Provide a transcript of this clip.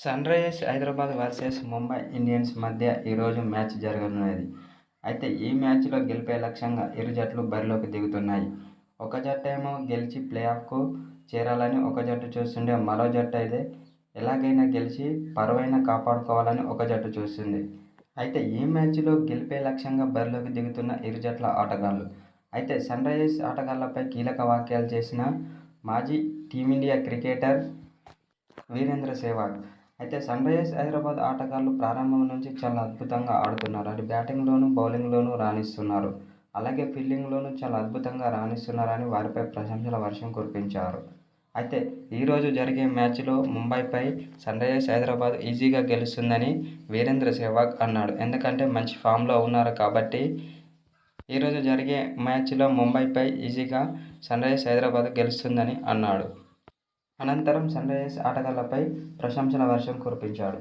Sunrisers Hyderabad versus Mumbai Indians మధ్య ఈరోజు match జరగనున్నది. అయితే ఈ మ్యాచ్లో గెలిపే లక్ష్యంగా ఇరు జట్లు బరిలోకి దిగుతున్నాయి. ఒక జట్టు ఏమో గెలిచి ప్లే ఆఫ్కు చేరాలని ఒక జట్టు చూస్తుండే మరో జట్టు అయితే ఎలాగైనా గెలిచి పరువైన కాపాడుకోవాలని ఒక జట్టు చూస్తుంది. అయితే ఈ మ్యాచ్లో గెలిపే లక్ష్యంగా బరిలోకి దిగుతున్న ఇరు జట్ల ఆటగాళ్ళు. అయితే సన్ రైజర్స్ ఆటగాళ్ళపై కీలక వ్యాఖ్యలు చేసిన మాజీ టీమిండియా క్రికెటర్ వీరేంద్ర సెహ్వాగ్ అయితే సన్ రైజర్స్ హైదరాబాద్ ఆటగాళ్ళు ప్రారంభం నుంచి చాలా అద్భుతంగా ఆడుతున్నారు. అటు బ్యాటింగ్లోనూ బౌలింగ్లోనూ రాణిస్తున్నారు. అలాగే ఫీల్డింగ్లోనూ చాలా అద్భుతంగా రాణిస్తున్నారని వారిపై ప్రశంసల వర్షం కురిపించారు. అయితే ఈరోజు జరిగే మ్యాచ్లో ముంబైపై సన్ రైజర్స్ హైదరాబాద్ ఈజీగా గెలుస్తుందని వీరేంద్ర సెహ్వాగ్ అన్నాడు. ఎందుకంటే మంచి ఫామ్లో ఉన్నారు కాబట్టి ఈరోజు జరిగే మ్యాచ్లో ముంబైపై ఈజీగా సన్ రైజర్స్ హైదరాబాద్ గెలుస్తుందని అన్నాడు. అనంతరం సన్రైజర్స్ ఆటగాళ్ళపై ప్రశంసల వర్షం కురిపించాడు.